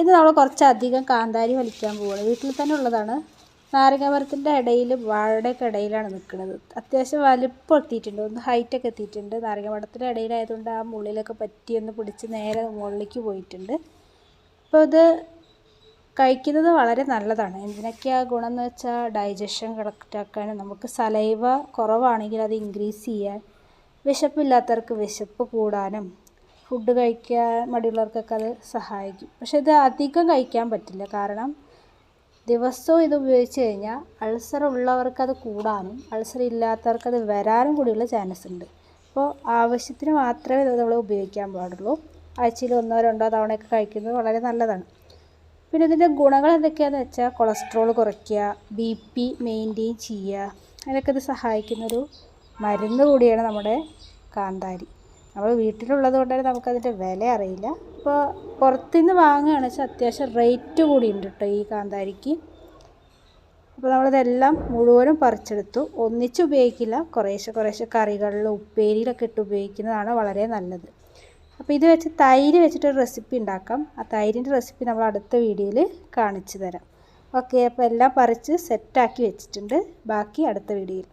ഇത് നമ്മൾ കുറച്ചധികം കാന്താരി വലിക്കാൻ പോവുകയാണ് വീട്ടിൽ തന്നെ ഉള്ളതാണ്. നാരങ്ങ മരത്തിന്റെ ഇടയിൽ വാഴയുടെയൊക്കെ ഇടയിലാണ് നിൽക്കുന്നത്. അത്യാവശ്യം വലിപ്പം എത്തിയിട്ടുണ്ട്. ഒന്ന് ഹൈറ്റൊക്കെ എത്തിയിട്ടുണ്ട്. നാരങ്ങ മരത്തിന്റെ ഇടയിലായതുകൊണ്ട് ആ മുള്ളിലൊക്കെ പറ്റി ഒന്ന് പിടിച്ച് നേരെ മുകളിലേക്ക് പോയിട്ടുണ്ട്. അപ്പോൾ ഇത് കഴിക്കുന്നത് വളരെ നല്ലതാണ്. എന്തിനൊക്കെയാണ് ഗുണം എന്ന് വെച്ചാൽ ഡൈജഷൻ കറക്റ്റാക്കാനും നമുക്ക് സലൈവ കുറവാണെങ്കിൽ അത് ഇൻക്രീസ് ചെയ്യാൻ വിശപ്പില്ലാത്തവർക്ക് വിശപ്പ് കൂടാനും ഫുഡ് കഴിക്കാൻ മടിയുള്ളവർക്കൊക്കെ അത് സഹായിക്കും. പക്ഷെ ഇത് അധികം കഴിക്കാൻ പറ്റില്ല. കാരണം ദിവസവും ഇത് ഉപയോഗിച്ച് കഴിഞ്ഞാൽ അൾസർ ഉള്ളവർക്ക് അത് കൂടാനും അൾസർ ഇല്ലാത്തവർക്ക് അത് വരാനും കൂടിയുള്ള ചാൻസ് ഉണ്ട്. അപ്പോൾ ആവശ്യത്തിന് മാത്രമേ ഇത് നമ്മൾ ഉപയോഗിക്കാൻ പാടുള്ളൂ. ആഴ്ചയിൽ ഒന്നോ രണ്ടോ തവണയൊക്കെ കഴിക്കുന്നത് വളരെ നല്ലതാണ്. പിന്നെ ഇതിന്റെ ഗുണങ്ങൾ എന്തൊക്കെയാണെന്ന് വെച്ചാൽ കൊളസ്ട്രോൾ കുറയ്ക്കുക ബി പി മെയിന്റെയിൻ ചെയ്യുക അതിനൊക്കെ ഇത് സഹായിക്കുന്നൊരു മരുന്ന് കൂടിയാണ് നമ്മുടെ കാന്താരി. നമ്മൾ വീട്ടിലുള്ളത് കൊണ്ട് തന്നെ നമുക്കതിന്റെ വില അറിയില്ല. അപ്പോൾ പുറത്തുനിന്ന് വാങ്ങുകയാണ് വെച്ചാൽ അത്യാവശ്യം റേറ്റ് കൂടിയുണ്ട് കേട്ടോ ഈ കാന്താരിക്ക്. അപ്പോൾ നമ്മളിതെല്ലാം മുഴുവനും പറിച്ചെടുത്തു. ഒന്നിച്ച് ഉപയോഗിക്കില്ല. കുറേശ്ശെ കുറേശ്ശെ കറികളിൽ ഉപ്പേരിയിലൊക്കെ ഇട്ട് ഉപയോഗിക്കുന്നതാണ് വളരെ നല്ലത്. അപ്പോൾ ഇത് വെച്ച് തൈര് വെച്ചിട്ടൊരു റെസിപ്പി ഉണ്ടാക്കാം. ആ തൈരിന്റെ റെസിപ്പി നമ്മൾ അടുത്ത വീഡിയോയിൽ കാണിച്ചു തരാം. ഓക്കെ അപ്പോൾ എല്ലാം പറിച്ച് സെറ്റാക്കി വെച്ചിട്ടുണ്ട്. ബാക്കി അടുത്ത വീഡിയോയിൽ.